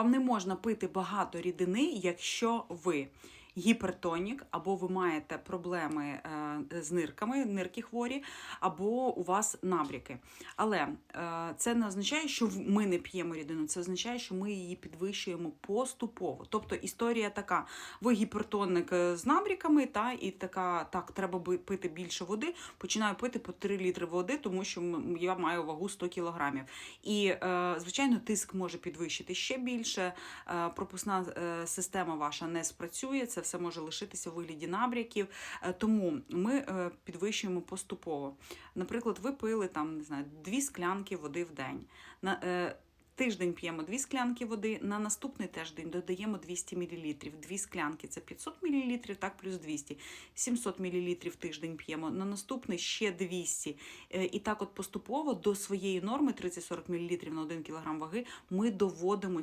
Вам не можна пити багато рідини, якщо ви гіпертонік, або ви маєте проблеми е, з нирками, нирки хворі, або у вас набряки. Але е, це не означає, що ми не п'ємо рідину, це означає, що ми її підвищуємо поступово. Тобто історія така: ви гіпертонник е, з набряками, та і така, так, треба би пити більше води. Починаю пити по 3 літри води, тому що я маю вагу 100 кілограмів. І, звичайно, тиск може підвищити ще більше. Пропускна система ваша не спрацює, це все може лишитися у вигляді набряків. Е, Тому ми е, підвищуємо поступово. Наприклад, ви пили там, не знаю, дві склянки води в день. На, е, Тиждень п'ємо дві склянки води, на наступний тиждень додаємо 200 мл. Дві склянки це 500 мл, так плюс 200. 700 мл тиждень п'ємо, на наступний ще 200. Е, І так от поступово до своєї норми 30-40 мл на 1 кг ваги ми доводимо